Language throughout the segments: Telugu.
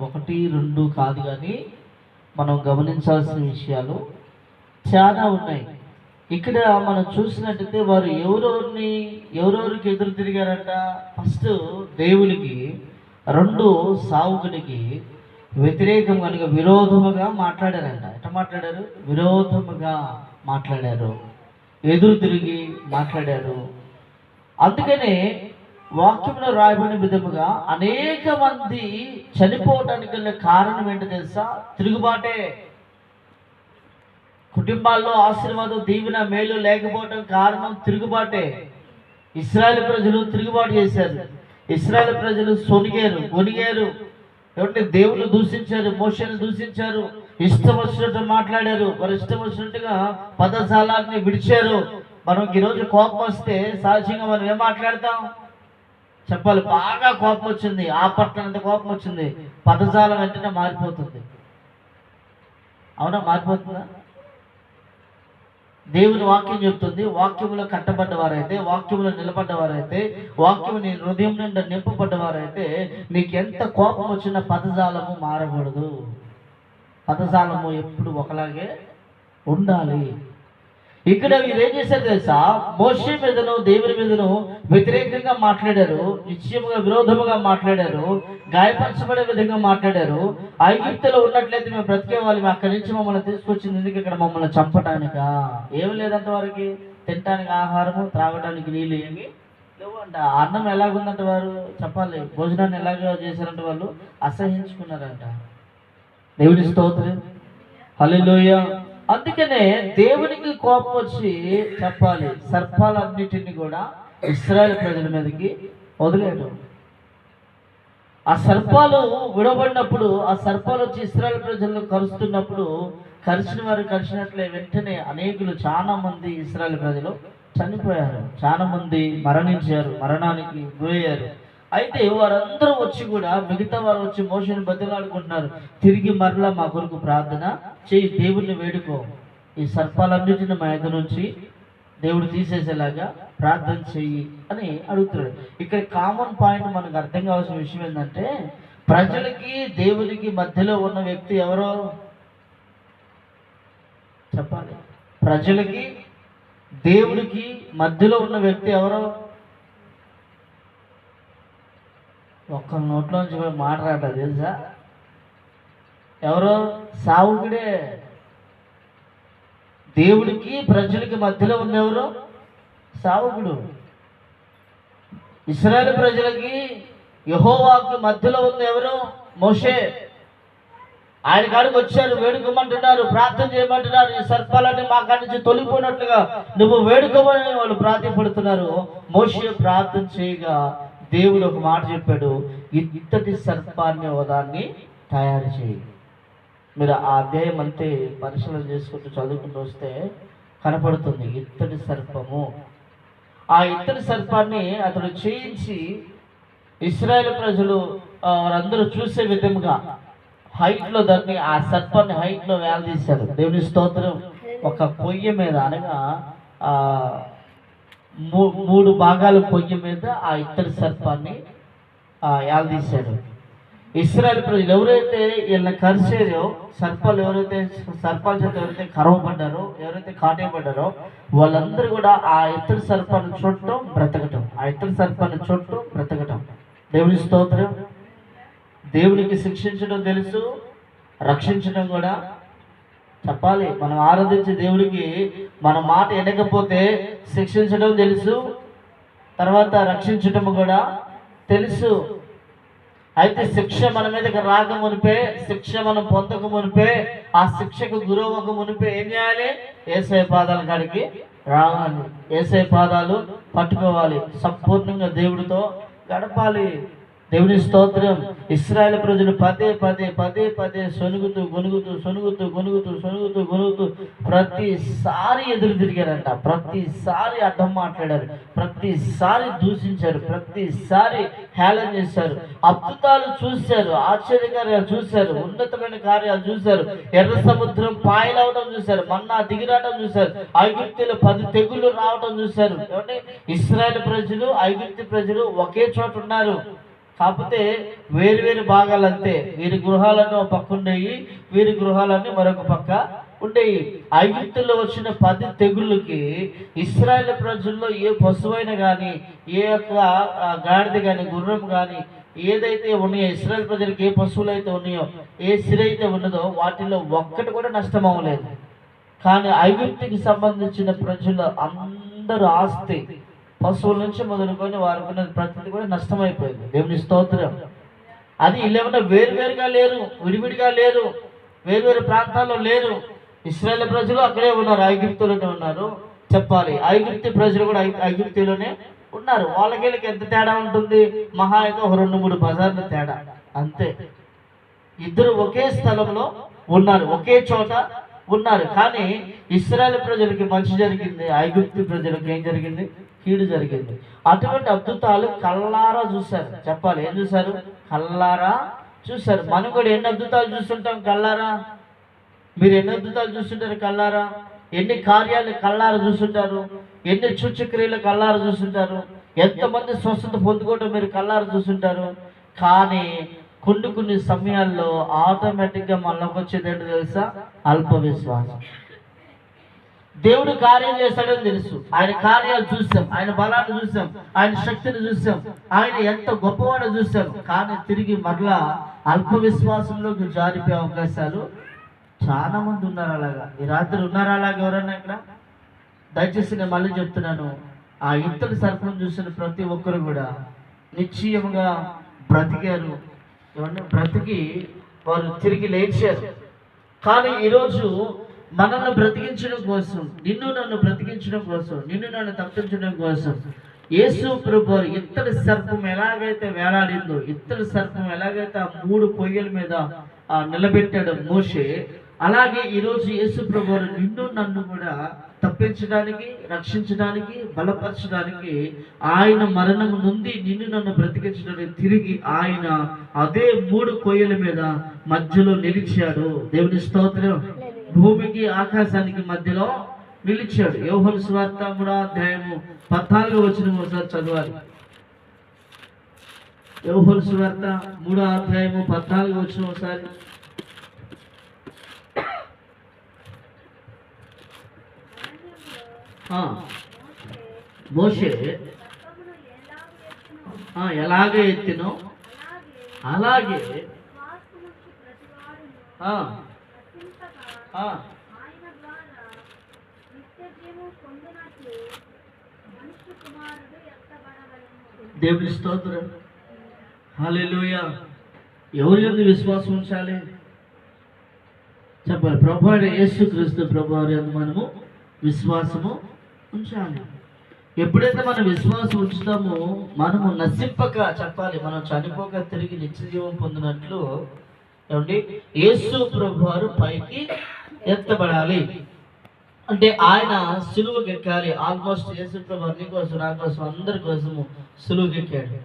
ఒకటి రెండు కాదు కానీ మనం గమనించాల్సిన విషయాలు చాలా ఉన్నాయి. ఇక్కడ మనం చూసినట్టయితే వారు ఎవరెవరిని ఎవరెవరికి ఎదురు తిరిగారంట? ఫస్ట్ దేవునికి రెండు సావుకునికి వ్యతిరేకం కనుక విరోధముగా మాట్లాడారంట. ఎట్లా మాట్లాడారు? విరోధముగా మాట్లాడారు. ఎదురు తిరిగి మాట్లాడారు. అందుకనే వాక్యంలో రాయబడిన విధముగా అనేక మంది చనిపోవటానికి కారణం ఏంటో తెలుసా? తిరుగుబాటే. కుటుంబాల్లో ఆశీర్వాదం దీవెన మేలు లేకపోవటం కారణం తిరుగుబాటే. ఇస్రాయల్ ప్రజలు తిరుగుబాటు చేశారు. ఇస్రాయల్ ప్రజలు సొనిగారు కొనిగారు ఏమంటే దేవుళ్ళు దూషించారు మోషను దూషించారు ఇష్టం వచ్చినట్టు మాట్లాడారు. వారు ఇష్టం వచ్చినట్టుగా పదజాలాన్ని విడిచారు. మనం ఈరోజు కోపం వస్తే సహజంగా మనం ఏం మాట్లాడతాం? చెప్పాలి బాగా కోపం వచ్చింది ఆ పట్ల కోపం వచ్చింది. పదజాలం వెంటనే మారిపోతుంది. అవునా మారిపోతుందా? దేవుని వాక్యం చెప్తుంది వాక్యములో కట్టబడ్డవారైతే వాక్యములో నిలబడ్డవారైతే వాక్యము నీ హృదయం నిండా నింపబడ్డవారైతే నీకు ఎంత కోపం వచ్చినా పదజాలము మారకూడదు. పదజాలము ఎప్పుడు ఒకలాగే ఉండాలి. ఇక్కడ వీరు ఏం చేశారు తెలుసా? మోషే మీదను దేవుని మీదను వ్యతిరేకంగా మాట్లాడారు నిశ్చయముగా విరోధముగా మాట్లాడారు గాయపరచబడే విధంగా మాట్లాడారు. ఐగుప్తులో ఉన్నట్లయితే మేము బ్రతికే వాళ్ళు అక్కడి నుంచి మమ్మల్ని తీసుకొచ్చింది ఎందుకు ఇక్కడ మమ్మల్ని చంపటానికా? ఏమి లేదంత వారికి తినటానికి ఆహారము త్రాగటానికి నీళ్ళు ఏమి లేవంట. అంట అన్నం ఎలాగుందంట వారు? చెప్పాలి. భోజనాన్ని ఎలాగ చేశారంట వాళ్ళు? అసహించుకున్నారంట దేవుడి స్తోత్రం. హలో అందుకనే దేవునికి కోపం వచ్చి చెప్పాలి. సర్పాలన్నిటిని కూడా ఇస్రాయల్ ప్రజల మీదకి వదిలేడు ఆ సర్పాలు విడబడినప్పుడు ఆ సర్పాలు వచ్చి ఇస్రాయల్ ప్రజలను కరుస్తున్నప్పుడు కరిచిన వారు కరిచినట్లే వెంటనే అనేకులు చాలా మంది ఇస్రాయల్ ప్రజలు చనిపోయారు. చాలా మంది మరణించారు మరణానికి గురయ్యారు. అయితే వారందరూ వచ్చి కూడా మిగతా వారు వచ్చి మోషన్ బతిలాడుకుంటున్నారు. తిరిగి మరలా మా కొరకు ప్రార్థన చేయి దేవుణ్ణి వేడుకో. ఈ సర్పాలన్నిటిని మా ఎదురు నుంచి దేవుడు తీసేసేలాగా ప్రార్థన చెయ్యి అని అడుగుతున్నాడు. ఇక్కడ కామన్ పాయింట్ మనకు అర్థం కావాల్సిన విషయం ఏంటంటే ప్రజలకి దేవునికి మధ్యలో ఉన్న వ్యక్తి ఎవరో? చెప్పాలి. ప్రజలకి దేవుడికి మధ్యలో ఉన్న వ్యక్తి ఎవరో? ఒక్క నోట్లోంచి కూడా మాట తెలుసా? ఎవరో? సావుకుడే. దేవుడికి ప్రజలకి మధ్యలో ఉన్నెవరు? సావుకుడు. ఇస్రాయల్ ప్రజలకి యహోవాకి మధ్యలో ఉన్న ఎవరు మోషే. ఆయన కాడికి వచ్చారు వేడుకోమంటున్నారు ప్రార్థన చేయమంటున్నారు ఈ సర్పాలన్నీ మా కాడి నుంచి తొలిపోయినట్లుగా నువ్వు వేడుకోమని వాళ్ళు ప్రార్థపడుతున్నారు మోషే ప్రార్థన చేయగా దేవుడు ఒక మాట చెప్పాడు ఇంతటి సర్పాన్ని ఒకదాన్ని తయారు చేయి. మీరు ఆ అధ్యాయం అంతే పరిశీలన చేసుకుంటూ చదువుకుంటూ వస్తే కనపడుతుంది ఇత్తడి సర్పము. ఆ ఇత్తడి సర్పాన్ని అతడు చేయించి ఇస్రాయేల్ ప్రజలు వారందరూ చూసే విధముగా హైట్లో దాన్ని ఆ సర్పాన్ని హైట్లో వేలదీశారు. దేవుని స్తోత్రం ఒక పొయ్యి మీద అనగా మూడు భాగాల పొయ్యి మీద ఆ ఇత్తడి సర్పాన్ని యాదీశాడు ఇస్రాయల్ ప్రజలు ఎవరైతే వీళ్ళని కరిచేదో సర్పాలు ఎవరైతే సర్పాల చేత ఎవరైతే కరవబడ్డారో ఎవరైతే కాటేయబడ్డారో వాళ్ళందరూ కూడా ఆ ఇత్తడి సర్పాన్ని చూడటం బ్రతకటం. ఆ ఇత్తడి సర్పాన్ని చూడటం బ్రతకటం. దేవుని స్తోత్రం. దేవునికి శిక్షించడం తెలుసు రక్షించడం కూడా చెప్పాలి. మనం ఆరాధించే దేవుడికి మన మాట వినకపోతే శిక్షించడం తెలుసు తర్వాత రక్షించడం కూడా తెలుసు. అయితే శిక్ష మన మీదకి రాక మునిపే శిక్ష మనం పొందక మునిపే ఆ శిక్షకు గురవక మునిపే ఏం చేయాలి? ఏసై పాదాల కాడికి రావాలి. ఏసై పాదాలు పట్టుకోవాలి. సంపూర్ణంగా దేవుడితో గడపాలి. దేవుని స్తోత్రం. ఇస్రాయల్ ప్రజలు పదే పదే పదే పదే సొనుగుతూ గొనుగుతూ సొనుగుతూ గొనుగుతూ సొనుగుతూ గొనుగుతూ ప్రతిసారి ఎదురు తిరిగారంట. ప్రతిసారి అడ్డం మాట్లాడారు. ప్రతిసారి దూషించారు. ప్రతిసారి హేళన చేశారు. అద్భుతాలు చూశారు. ఆశ్చర్యకార్యాలు చూశారు. ఉన్నతమైన కార్యాలు చూశారు. ఎర్ర సముద్రం పాయలవడం చూశారు. మన్నా దిగిరావడం చూశారు. ఐగుప్తిలో పది తెగుళ్ళు రావడం చూశారు. ఇస్రాయల్ ప్రజలు ఐగుప్తి ప్రజలు ఒకే చోట ఉన్నారు. కాకపోతే వేరు వేరు భాగాలు అంతే వీరి గృహాలను ఒక పక్క ఉండేవి వీరి గృహాలన్నీ మరొక పక్క ఉండేవి ఐగుప్తుల్లో వచ్చిన పది తెగుళ్ళకి ఇస్రాయేల్ ప్రజల్లో ఏ పశువైన కానీ ఏ యొక్క గాడిద కానీ గుర్రం కానీ ఏదైతే ఉన్నాయో ఇస్రాయల్ ప్రజలకు ఏ పశువులు అయితే ఉన్నాయో ఏ సిర అయితే ఉన్నదో వాటిలో ఒక్కటి కూడా నష్టం అవ్వలేదు. కానీ ఐగుప్తికి సంబంధించిన ప్రజలు అందరూ ఆస్తి పశువుల నుంచి మొదలుకొని వారికి ప్రతిది కూడా నష్టమైపోయింది. దేవుని స్తోత్రం. అది వీళ్ళేమన్నా వేరువేరుగా లేరు విడివిడిగా లేరు వేరువేరు ప్రాంతాల్లో లేరు. ఇస్రాయేల్ ప్రజలు అక్కడే ఉన్నారు ఐగుప్తులోనే ఉన్నారు. చెప్పాలి ఐగుప్తి ప్రజలు కూడా ఐగుప్తిలోనే ఉన్నారు. వాళ్ళకి ఎంత తేడా ఉంటుంది? మహా ఏదో రెండు మూడు బజార్ల తేడా. అంతే. ఇద్దరు ఒకే స్థలంలో ఉన్నారు ఒకే చోట ఉన్నారు. కానీ ఇస్రాయల్ ప్రజలకి మంచి జరిగింది ఐగుప్తి ప్రజలకు ఏం జరిగింది? కీడు జరిగింది. అటువంటి అద్భుతాలు కల్లారా చూశారు. చెప్పాలి ఏం చూశారు? కల్లారా చూశారు. మనం కూడా ఎన్ని అద్భుతాలు చూస్తుంటాం కల్లారా మీరు ఎన్ని అద్భుతాలు చూస్తుంటారు కల్లారా ఎన్ని కార్యాలు కల్లారా చూస్తుంటారు? ఎన్ని సూచక్రియలు కల్లారా చూస్తుంటారు? ఎంతమంది స్వస్థత పొందుకోవటం మీరు కల్లారా చూస్తుంటారు? కానీ కొన్ని కొన్ని సమయాల్లో ఆటోమేటిక్గా మనలోకి వచ్చేది ఏంటో తెలుసా? అల్ప విశ్వాసం దేవుడు కార్యం చేస్తాడని తెలుసు. ఆయన కార్యాలు చూసాం. ఆయన బలాన్ని చూసాం. ఆయన శక్తిని చూసాం. ఆయన ఎంత గొప్పవాడో చూసాం. కానీ తిరిగి మరలా అల్ప విశ్వాసంలోకి జారిపోయే అవకాశాలు చాలా మంది ఉన్నారు అలాగా. ఈ రాత్రి ఉన్నారా అలాగా ఎవరన్నా ఇక్కడ? దయచేసి నేను మళ్ళీ చెప్తున్నాను. ఆ ఇత్తడి సర్పం చూసిన ప్రతి ఒక్కరు కూడా నిశ్చయముగా బ్రతికారు. ఏమన్నా బ్రతికి వారు తిరిగి లేచారు. కానీ ఈరోజు మనల్ని బ్రతికించడం కోసం నిన్ను నన్ను బ్రతికించడం కోసం నిన్ను నన్ను తప్పించడం కోసం యేసు ప్రభు ఇత్తడి సర్పం ఎలాగైతే వేలాడిందో ఇత్తడి సర్పం ఎలాగైతే ఆ మూడు పొయ్యల మీద నిలబెట్టాడు నిలబెట్టాడో మోషే అలాగే ఈరోజు యేసు ప్రభు నిన్ను నన్ను కూడా తప్పించడానికి రక్షించడానికి బలపరచడానికి ఆయన మరణం నుండి నిన్ను నన్ను బ్రతికించడానికి తిరిగి ఆయన అదే మూడు కొయ్యల మీద మధ్యలో నిలిచాడు. దేవుని స్తోత్రం. భూమికి ఆకాశానికి మధ్యలో నిలిచాడు. యోహన్ స్వార్థ కూడా అధ్యాయము పద్నాలుగు వచ్చిన ఒకసారి చదవాలి. యోహన్ స్వార్థ మూడో అధ్యాయము పద్నాలుగు వచ్చిన ఒకసారి. ఆ, మోషే ఎలాగ ఎత్తినో అలాగే దేవుని స్తోత్రం. హల్లెలూయా. ఎవరి యందు విశ్వాసం ఉంచాలి? చెప్పాలి. ప్రభు అయిన యేసుక్రీస్తు ప్రభు యందు మనము విశ్వాసము ఉంచాలి. ఎప్పుడైతే మనం విశ్వాసం ఉంచుతామో మనము నశింపక చెప్పాలి. మనం చనిపోక తిరిగి నిత్య జీవం పొందినట్లు. ఏమండి? యేసు ప్రభు వారు పైకి ఎత్తబడాలి. అంటే ఆయన సులువుకి ఎక్కాలి ఆల్మోస్ట్ యేసు ప్రభు నీ కోసం నా కోసం అందరి కోసము సులువుకి ఎక్కాడు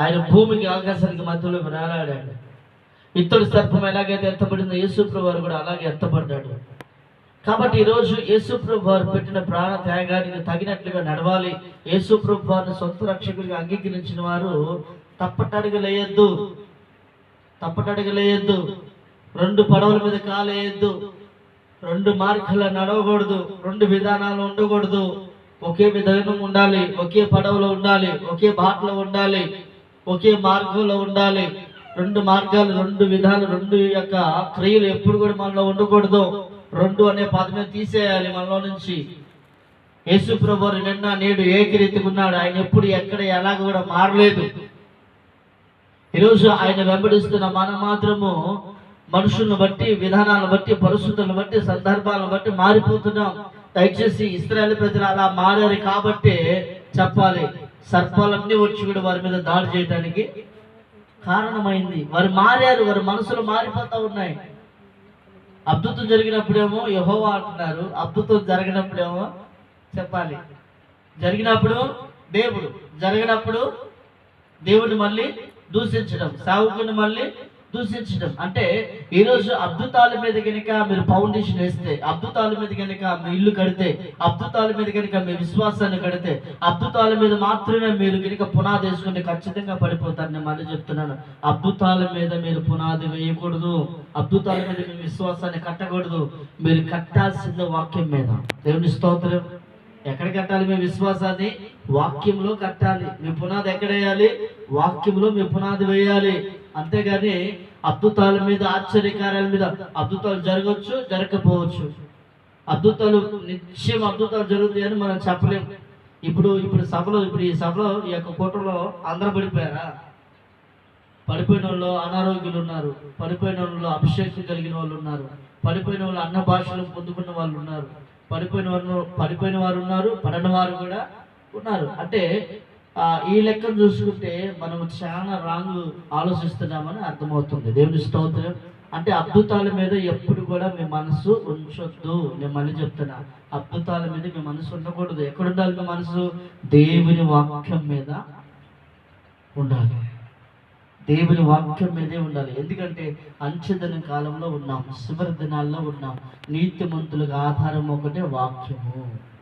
ఆయన భూమికి ఆకాశానికి మధ్యలో వేలాడాడు. ఇత్తడి సర్పం ఎలాగైతే ఎత్తబడిందో యేసు ప్రభు వారు కూడా అలాగే ఎత్తబడ్డాడు. కాబట్టి ఈరోజు యేసు వారు పెట్టిన ప్రాణ త్యాగానికి తగినట్లుగా నడవాలి. యేసు వారిని సొంత రక్షకుడిగా అంగీకరించిన వారు తప్పటడుగులేయద్దు తప్పటడుగులేయద్దు రెండు పడవల మీద కాలేయద్దు. రెండు మార్గాల నడవకూడదు. రెండు విధానాలు ఉండకూడదు. ఒకే విధానం ఉండాలి. ఒకే పడవలో ఉండాలి. ఒకే బాటలో ఉండాలి. ఒకే మార్గంలో ఉండాలి. రెండు మార్గాలు రెండు విధాలు రెండు యొక్క క్రియలు ఎప్పుడు కూడా మనలో ఉండకూడదు. రెండు అనే పదమే తీసేయాలి మనలో నుంచి. యేసు ప్రభు నిన్న నేడు ఏకరీతిగా ఉన్నాడు. ఆయన ఎప్పుడు ఎక్కడ ఎలాగ కూడా మారలేదు. ఈరోజు ఆయన వెంబడిస్తున్న మనం మాత్రము మనుషులను బట్టి విధానాలను బట్టి పరిస్థితులను బట్టి సందర్భాలను బట్టి మారిపోతున్నాం. దయచేసి ఇస్రాయల్ ప్రజలు అలా మారారు కాబట్టి చెప్పాలి. సర్పాలన్నీ వచ్చి కూడా వారి మీద దాడి చేయడానికి కారణమైంది. వారు మారారు వారి మనసులు మారిపోతూ ఉన్నాయి. అద్భుతం జరిగినప్పుడేమో యహోవా అంటున్నారు. అద్భుతం జరిగినప్పుడేమో చెప్పాలి. జరిగినప్పుడు దేవుడు జరిగినప్పుడు దేవుడిని మళ్ళీ దూషించడం సావుకుని మళ్ళీ దూషించడం. అంటే ఈరోజు అద్భుతాల మీద కనుక మీరు ఫౌండేషన్ వేస్తే అద్భుతాల మీద కనుక మీ ఇల్లు కడితే అద్భుతాల మీద కనుక మీ విశ్వాసాన్ని కడితే అద్భుతాల మీద మాత్రమే మీరు కనుక పునాది వేసుకుంటే ఖచ్చితంగా పడిపోతారు నేను మళ్ళీ చెప్తున్నాను. అద్భుతాల మీద మీరు పునాది వేయకూడదు. అద్భుతాల మీద మీ విశ్వాసాన్ని కట్టకూడదు. మీరు కట్టాల్సింది వాక్యం మీద. దేవుని స్తోత్రం. ఎక్కడ కట్టాలి మీ విశ్వాసాన్ని? వాక్యంలో కట్టాలి. మీ పునాది ఎక్కడ వేయాలి? వాక్యంలో మీ పునాది వేయాలి. అంతేగాని అద్భుతాల మీద ఆశ్చర్యకార్యాల మీద అద్భుతాలు జరగవచ్చు జరగకపోవచ్చు. అద్భుతాలు నిత్యం అద్భుతాలు జరుగుతాయని మనం చెప్పలేం. ఇప్పుడు ఇప్పుడు సభలో ఇప్పుడు ఈ సభలో ఈ యొక్క కూటలో అందరూ పడిపోయారా? పడిపోయిన వాళ్ళు అనారోగ్యులు ఉన్నారు. పడిపోయిన వాళ్ళు అభిషేకం కలిగిన వాళ్ళు ఉన్నారు. పడిపోయిన వాళ్ళు అన్న భాషలు పొందుకున్న వాళ్ళు ఉన్నారు. పడిపోయిన వారు పడిపోయిన వారు ఉన్నారు పడని వారు కూడా ఉన్నారు. అంటే ఈ లెక్కను చూసుకుంటే మనం చాలా రాంగ్ ఆలోచిస్తున్నామని అర్థమవుతుంది. దేవుని స్తోత్రం. అంటే అద్భుతాల మీద ఎప్పుడు కూడా మీ మనసు ఉంచొద్దు. నేను మళ్ళీ చెప్తున్నా. అద్భుతాల మీద మీ మనసు ఉండకూడదు. ఎక్కడ ఉండాలి మీ మనసు? దేవుని వాక్యం మీద ఉండాలి. దేవుని వాక్యం మీదే ఉండాలి. ఎందుకంటే అంచెదన కాలంలో ఉన్నాం. శివరి దినాల్లో ఉన్నాం. నీతిమంతులకు ఆధారం ఒకటే వాక్యము.